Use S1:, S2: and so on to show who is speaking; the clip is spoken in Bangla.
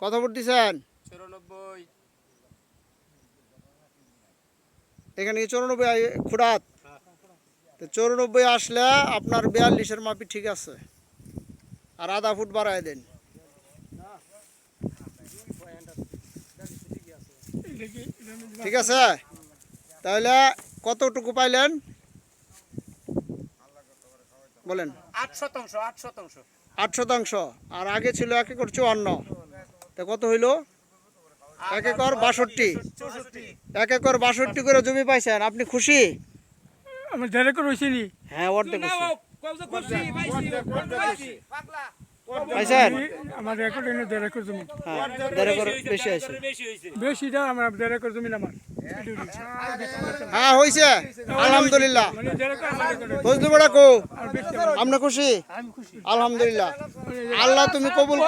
S1: কত ভোট
S2: চুরানব্বই।
S1: এখানে চৌরানব্বই খুড়াত তো চৌরানব্বই আসলে আপনার বিয়াল্লিশের মাপি ঠিক আছে। আর আধা ফুট বাড়ায় দেন। ঠিক আছে? তাহলে কতটুকু পাইলেন? বলেন।
S2: আট শতাংশ আট শতাংশ।
S1: আট শতাংশ। আর আগে ছিল এক একর চুয়ান্ন। তা কত হইল? এক একর বাষট্টি। এক একর বাষট্টি করে জমি পাইছেন আপনি খুশি?
S3: দেড়
S1: হ্যাঁ অর্ধেক পাইছেন?
S3: আমার রেকর্ড এনে দেড় একর জমি।
S1: হ্যাঁ দেড় একর বেশি আছে
S3: বেশিটা আমার দেড় একর জমি আমার।
S1: হ্যাঁ হয়েছে। আলহামদুলিল্লাহ।
S3: মানে।
S1: ফজলু বড়া কো? আপনি খুশি? আলহামদুলিল্লাহ। আল্লাহ তুমি কবুল।